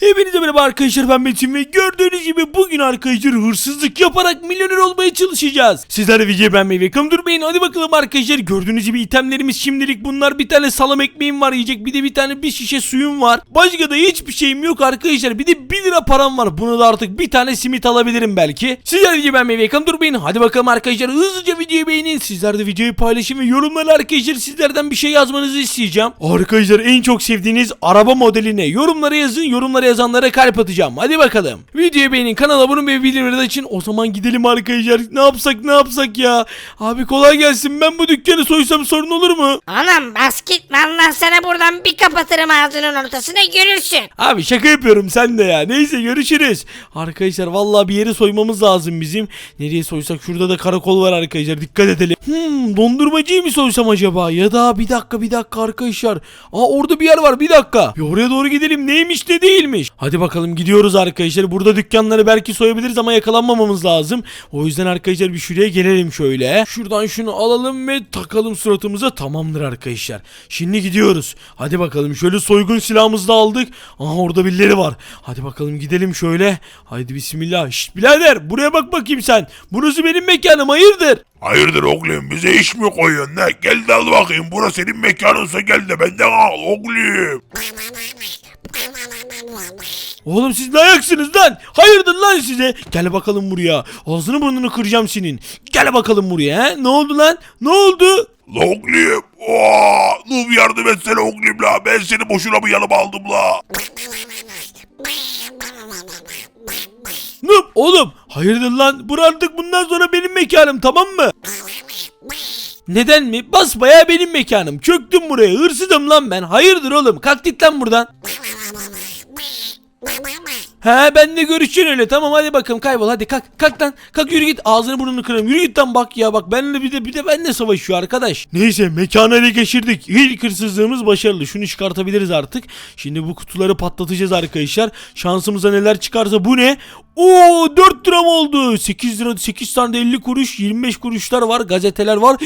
Hepinize merhaba arkadaşlar ben Metin ve gördüğünüz gibi bugün arkadaşlar hırsızlık yaparak milyoner olmaya çalışacağız. Sizler de videoyu beğenmeyi ve durmayın hadi bakalım arkadaşlar gördüğünüz gibi itemlerimiz şimdilik bunlar bir tane salam ekmeğim var yiyecek bir de bir tane bir şişe suyum var. Başka da hiçbir şeyim yok arkadaşlar bir de 1 lira param var bunu da artık bir tane simit alabilirim belki. Sizler de videoyu beğenmeyi ve durmayın hadi bakalım arkadaşlar hızlıca videoyu beğenin sizler de videoyu paylaşın ve yorumlara arkadaşlar sizlerden bir şey yazmanızı isteyeceğim. Arkadaşlar en çok sevdiğiniz araba modeline yorumlara yazın yorumlara yazanlara kalp atacağım. Hadi bakalım. Videoyu beğenin kanala abone ve bildirimleri açın. O zaman gidelim arkadaşlar. Ne yapsak ne yapsak ya. Abi kolay gelsin. Ben bu dükkanı soysam sorun olur mu? Oğlum bas gitme Allah sana buradan bir kapatırım ağzının ortasına görürsün. Abi şaka yapıyorum sen de ya. Neyse görüşürüz. Arkadaşlar vallahi bir yeri soymamız lazım bizim. Nereye soysak şurada da karakol var arkadaşlar. Dikkat edelim. Hmm dondurmacıyı mı soysam acaba? Ya da bir dakika bir dakika arkadaşlar. Aa orada bir yer var bir dakika. Bir oraya doğru gidelim. Neymiş de değilmiş. Hadi bakalım gidiyoruz arkadaşlar. Burada dükkanları belki soyabiliriz ama yakalanmamamız lazım. O yüzden arkadaşlar bir şuraya gelelim şöyle. Şuradan şunu alalım ve takalım suratımıza. Tamamdır arkadaşlar. Şimdi gidiyoruz. Hadi bakalım şöyle soygun silahımızı da aldık. Aha orada birileri var. Hadi bakalım gidelim şöyle. Haydi bismillah. Şşt birader buraya bak bakayım sen. Burası benim mekanım hayırdır? Hayırdır oğlum bize iş mi koyuyorsun ne? Gel de al bakayım burası senin mekanınsa gel de benden al oğlum. Oğlum siz ne ayaksınız lan? Hayırdır lan size? Gel bakalım buraya. Ağzını burnunu kıracağım senin. Gel bakalım buraya he? Ne oldu lan? Ne oldu? La oğlum. Ooo. Noob yardım etsene oğlum la. Ben seni boşuna mı yanıma aldım la. Nup oğlum. Hayırdır lan? Bura artık bundan sonra benim mekanım tamam mı? Neden mi? Basbaya benim mekanım. Çöktüm buraya. Hırsızım lan ben. Hayırdır oğlum? Kalk git lan buradan. He ben de görüşeceksin öyle. Tamam hadi bakalım kaybol. Hadi kalk kalk lan. Kalk yürü git. Ağzını burnunu kırarım. Yürü git lan bak ya. Bak benle bir de bir de benle savaşıyor arkadaş. Neyse mekanı ele geçirdik. İlk hırsızlığımız başarılı. Şunu çıkartabiliriz artık. Şimdi bu kutuları patlatacağız arkadaşlar. Şansımıza neler çıkarsa. Bu ne? Oo 4 lira mı oldu? 8 lira 8 tane de 50 kuruş 25 kuruşlar var gazeteler var.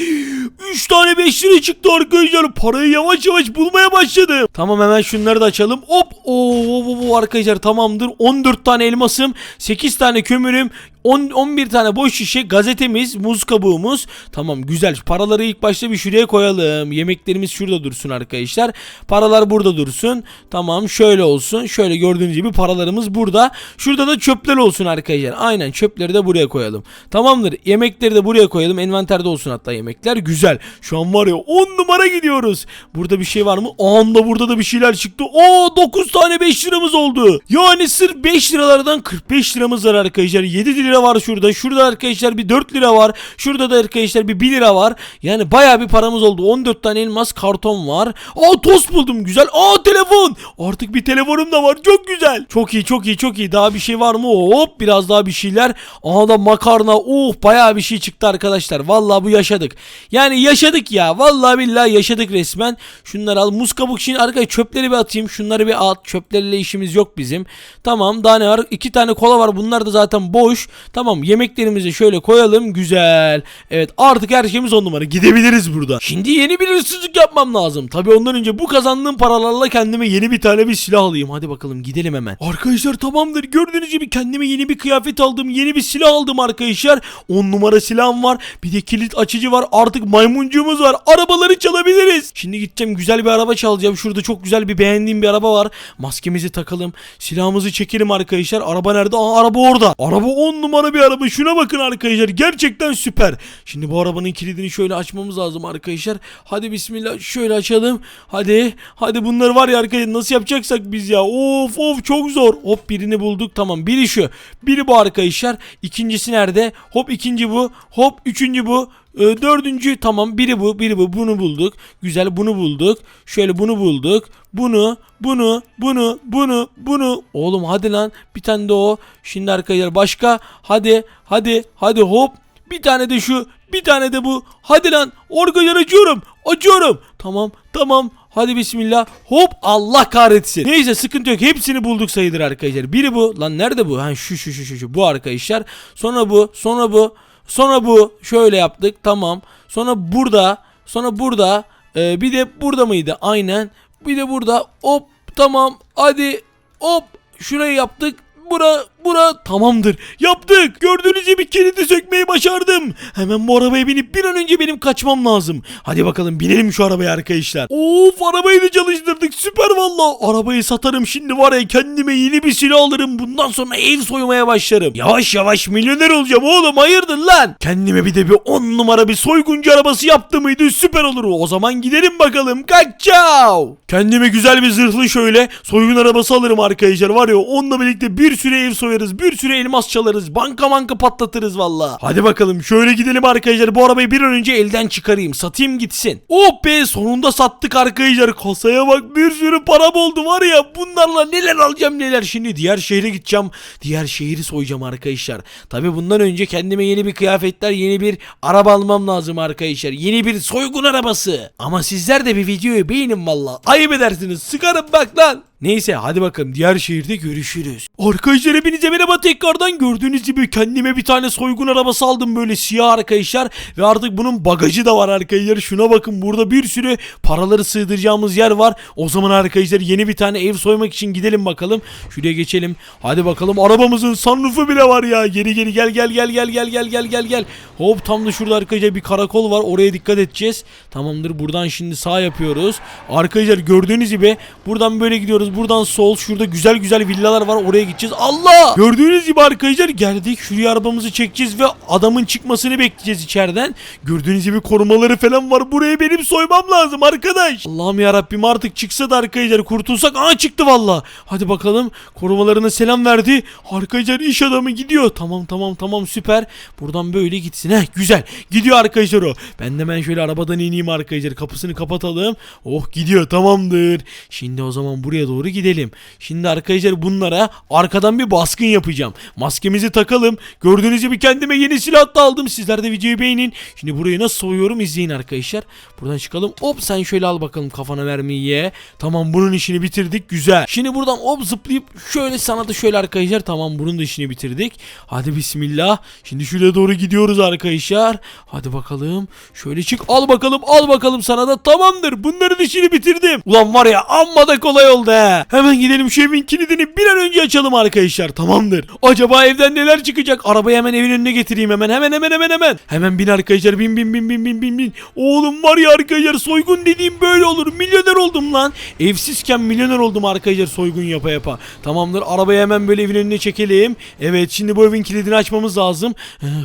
3 tane 5 lira çıktı arkadaşlar. Parayı yavaş yavaş bulmaya başladım. Tamam hemen şunları da açalım. Hop. Oo bu arkadaşlar tamamdır. 14 tane elmasım, 8 tane kömürüm, 10 11 tane boş şişe, gazetemiz, muz kabuğumuz. Tamam güzel. Paraları ilk başta bir şuraya koyalım. Yemeklerimiz şurada dursun arkadaşlar. Paralar burada dursun. Tamam şöyle olsun. Şöyle gördüğünüz gibi paralarımız burada. Şurada da çöpler olsun arkadaşlar. Aynen çöpleri de buraya koyalım. Tamamdır. Yemekleri de buraya koyalım. Envanterde olsun hatta yemekler. Güzel. Şu an var ya 10 numara gidiyoruz. Burada bir şey var mı? Anda burada da bir şeyler çıktı. Oo 9 tane 5 liramız oldu. Yani sırf 5 liralardan 45 liramız var arkadaşlar. 7 lira var şurada. Şurada arkadaşlar bir 4 lira var. Şurada da arkadaşlar bir 1 lira var. Yani baya bir paramız oldu. 14 tane elmas karton var. Aa tost buldum güzel. Aa telefon. Artık bir telefonum da var. Çok güzel. Çok iyi çok iyi çok iyi. Daha bir şey var mı? Hop biraz daha bir şeyler. Aa da makarna. Oh baya bir şey çıktı arkadaşlar. Vallahi bu yaşadık. Yani yaşadık ya. Vallahi billahi yaşadık resmen. Şunları al. Muz kabuk şimdi arkadaşlar çöpleri bir atayım. Şunları bir at. Çöplerle işimiz yok bizim. Tamam daha ne var? İki tane kola var. Bunlar da zaten boş. Tamam yemeklerimizi şöyle koyalım. Güzel. Evet artık her şeyimiz on numara. Gidebiliriz burada. Şimdi yeni bir hırsızlık yapmam lazım. Tabi ondan önce bu kazandığım paralarla kendime yeni bir tane bir silah alayım. Hadi bakalım gidelim hemen. Arkadaşlar tamamdır. Gördüğünüz gibi kendime yeni bir kıyafet aldım. Yeni bir silah aldım arkadaşlar. 10 numara silahım var. Bir de kilit açıcı var. Artık maymuncuğumuz var. Arabaları çalabiliriz. Şimdi gideceğim güzel bir araba çalacağım. Şurada çok güzel bir beğendiğim bir araba var. Maskemizi takalım. Silahımızı çekelim arkadaşlar. Araba nerede? Aa araba orada. Araba 10 numara bir araba. Şuna bakın arkadaşlar. Gerçekten süper. Şimdi bu arabanın kilidini şöyle açmamız lazım arkadaşlar. Hadi bismillah şöyle açalım. Hadi. Hadi bunları var ya arkadaşlar nasıl yapacaksak biz ya. Of of çok zor. Hop birini bulduk. Tamam biri şu. Biri bu arkadaşlar. İkincisi nerede? Hop ikinci bu. Hop üçüncü bu. Ee, dördüncü tamam biri bu biri bu bunu bulduk. Güzel bunu bulduk. Şöyle bunu bulduk. Bunu bunu bunu bunu bunu. Oğlum hadi lan bir tane de o. Şimdi arkadaşlar başka. Hadi hadi hadi hop. Bir tane de şu bir tane de bu. Hadi lan orgalar açıyorum. Açıyorum. Tamam tamam. Hadi bismillah. Hop Allah kahretsin. Neyse sıkıntı yok. Hepsini bulduk sayılır arkadaşlar. Biri bu. Lan nerede bu? Ha şu şu şu şu. Bu arkadaşlar. Sonra bu. Sonra bu. Sonra bu. Şöyle yaptık. Tamam. Sonra burada. Sonra burada. Ee, bir de burada mıydı? Aynen. Bir de burada. Hop. Tamam. Hadi. Hop. şurayı yaptık. Bura, bura tamamdır. Yaptık. Gördüğünüz gibi kilidi sökmeyi başardım. Hemen bu arabaya binip bir an önce benim kaçmam lazım. Hadi bakalım binelim şu arabaya arkadaşlar. Of arabayı da çalıştırdık. Süper valla. Arabayı satarım şimdi var ya kendime yeni bir silah alırım. Bundan sonra ev soymaya başlarım. Yavaş yavaş milyoner olacağım oğlum. Hayırdır lan? Kendime bir de bir 10 numara bir soyguncu arabası yaptı mıydı süper olur. O zaman gidelim bakalım. Kaçav. Kendime güzel bir zırhlı şöyle soygun arabası alırım arkadaşlar. Var ya onunla birlikte bir sürü ev soyarız. Bir sürü elmas çalarız. Banka banka patlatırız valla. Hadi bakalım şöyle gidelim arkadaşlar. Bu arabayı bir an önce elden çıkarayım. Satayım gitsin. Oh be sonunda sattık arkadaşlar. Kasaya bak bir sürü para oldu var ya. Bunlarla neler alacağım neler. Şimdi diğer şehre gideceğim. Diğer şehri soyacağım arkadaşlar. Tabi bundan önce kendime yeni bir kıyafetler, yeni bir araba almam lazım arkadaşlar. Yeni bir soygun arabası. Ama sizler de bir videoyu beğenin valla. Ayıp edersiniz. Sıkarım bak lan. Neyse hadi bakalım diğer şehirde görüşürüz. Arkadaşlar hepinize merhaba tekrardan gördüğünüz gibi kendime bir tane soygun arabası aldım böyle siyah arkadaşlar. Ve artık bunun bagajı da var arkadaşlar. Şuna bakın burada bir sürü paraları sığdıracağımız yer var. O zaman arkadaşlar yeni bir tane ev soymak için gidelim bakalım. Şuraya geçelim. Hadi bakalım arabamızın sunroofu bile var ya. Geri geri gel gel gel gel gel gel gel gel gel. Hop tam da şurada arkadaşlar bir karakol var. Oraya dikkat edeceğiz. Tamamdır buradan şimdi sağ yapıyoruz. Arkadaşlar gördüğünüz gibi buradan böyle gidiyoruz. Buradan sol şurada güzel güzel villalar var. Oraya gideceğiz. Allah! Gördüğünüz gibi arkadaşlar geldik. Şuraya arabamızı çekeceğiz ve adamın çıkmasını bekleyeceğiz içeriden. Gördüğünüz gibi korumaları falan var. Buraya benim soymam lazım arkadaş. Allah'ım ya Rabbim artık çıksa da arkadaşlar kurtulsak. Aa çıktı valla. Hadi bakalım. Korumalarına selam verdi. Arkadaşlar iş adamı gidiyor. Tamam tamam tamam süper. Buradan böyle gitsin. Heh güzel. Gidiyor arkadaşlar o. Ben de ben şöyle arabadan ineyim arkadaşlar. Kapısını kapatalım. Oh gidiyor tamamdır. Şimdi o zaman buraya doğru gidelim. Şimdi arkadaşlar bunlara arkadan bir baskın yapacağım. Maskemizi takalım. Gördüğünüz gibi kendime yeni silah da aldım. Sizler de videoyu beğenin. Şimdi burayı nasıl soyuyorum izleyin arkadaşlar. Buradan çıkalım. Hop sen şöyle al bakalım kafana vermeyi ye. Tamam bunun işini bitirdik. Güzel. Şimdi buradan hop zıplayıp şöyle sana da şöyle arkadaşlar. Tamam bunun da işini bitirdik. Hadi bismillah. Şimdi şuraya doğru gidiyoruz arkadaşlar. Hadi bakalım. Şöyle çık. Al bakalım. Al bakalım sana da. Tamamdır. Bunların işini bitirdim. Ulan var ya amma da kolay oldu he. Hemen gidelim şu evin kilidini bir an önce açalım arkadaşlar. Tamamdır. Acaba evden neler çıkacak? Arabayı hemen evin önüne getireyim hemen. Hemen hemen hemen hemen. Hemen bin arkadaşlar. Bin bin bin bin bin bin bin. Oğlum var ya arkadaşlar soygun dediğim böyle olur. Milyoner oldum lan. Evsizken milyoner oldum arkadaşlar soygun yapa yapa. Tamamdır. Arabayı hemen böyle evin önüne çekelim. Evet şimdi bu evin kilidini açmamız lazım.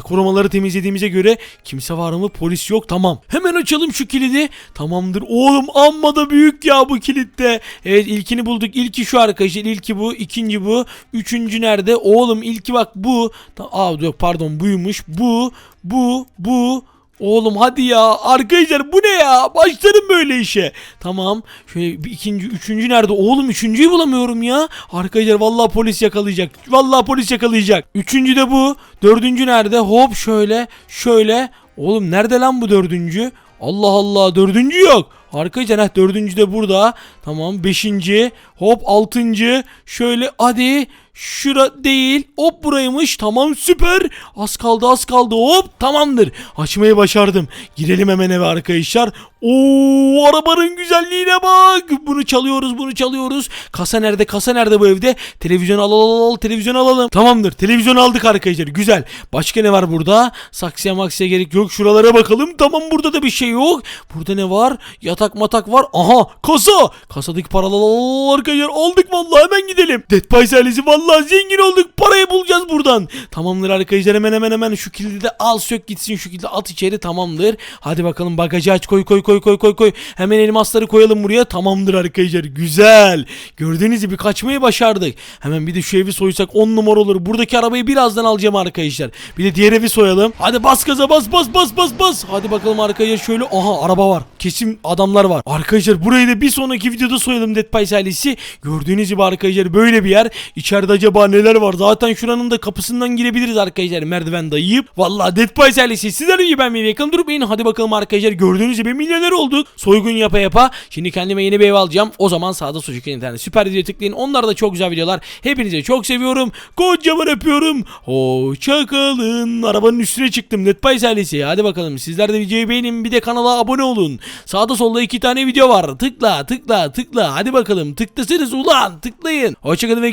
Korumaları temizlediğimize göre kimse var mı? Polis yok. Tamam. Hemen açalım şu kilidi. Tamamdır. Oğlum amma da büyük ya bu kilitte. Evet ilkini bulduk. İlki şu arkadaşlar. İlki bu. ikinci bu. Üçüncü nerede? Oğlum ilki bak bu. Aa yok pardon buymuş. Bu. Bu. Bu. Oğlum hadi ya arkadaşlar bu ne ya başlarım böyle işe tamam şöyle bir ikinci üçüncü nerede oğlum üçüncüyü bulamıyorum ya arkadaşlar vallahi polis yakalayacak vallahi polis yakalayacak üçüncü de bu dördüncü nerede hop şöyle şöyle oğlum nerede lan bu dördüncü Allah Allah dördüncü yok Arkadaşlar heh, dördüncü de burada. Tamam beşinci. Hop altıncı. Şöyle hadi. Şura değil. Hop buraymış. Tamam süper. Az kaldı az kaldı. Hop tamamdır. Açmayı başardım. Girelim hemen eve arkadaşlar. Oo arabanın güzelliğine bak. Bunu çalıyoruz bunu çalıyoruz. Kasa nerede kasa nerede bu evde? Televizyon al al al, televizyon alalım. Tamamdır televizyon aldık arkadaşlar güzel. Başka ne var burada? Saksıya maksıya gerek yok. Şuralara bakalım. Tamam burada da bir şey yok. Burada ne var? Yatak matak var. Aha kasa. Kasadaki paralar arkadaşlar aldık vallahi hemen gidelim. Dead Pies ailesi vallahi zengin olduk. Parayı bulacağız buradan. Tamamdır arkadaşlar hemen hemen hemen şu kilidi de al sök gitsin şu kilidi at içeri tamamdır. Hadi bakalım bagajı aç koy koy koy koy koy koy. Hemen elmasları koyalım buraya. Tamamdır arkadaşlar. Güzel. Gördüğünüz gibi kaçmayı başardık. Hemen bir de şu evi soysak 10 numara olur. Buradaki arabayı birazdan alacağım arkadaşlar. Bir de diğer evi soyalım. Hadi bas gaza bas bas bas bas bas. Hadi bakalım arkadaşlar şöyle. Aha araba var. Kesin adamlar var. Arkadaşlar burayı da bir sonraki videoda soyalım Dead Pies ailesi. Gördüğünüz gibi arkadaşlar böyle bir yer. İçeride acaba neler var? Zaten şuranın da kapısından girebiliriz arkadaşlar. Merdiven dayayıp. Vallahi Dead Pies ailesi sizler gibi ben bir yakın durmayın. Hadi bakalım arkadaşlar gördüğünüz gibi milyoner olduk. Soygun yapa yapa. Şimdi kendime yeni bir ev alacağım. O zaman sağda sucuk internet süper video tıklayın. Onlar da çok güzel videolar. Hepinize çok seviyorum. Kocaman öpüyorum. Hoşçakalın. Arabanın üstüne çıktım. Dead Pies ailesi. Hadi bakalım sizler de videoyu beğenin. Bir de kanala abone olun. Sağda solda iki tane video var. Tıkla tıkla tıkla. Hadi bakalım tıklasınız ulan tıklayın. Hoşçakalın ve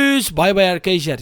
görüşürüz. Bay bay arkadaşlar.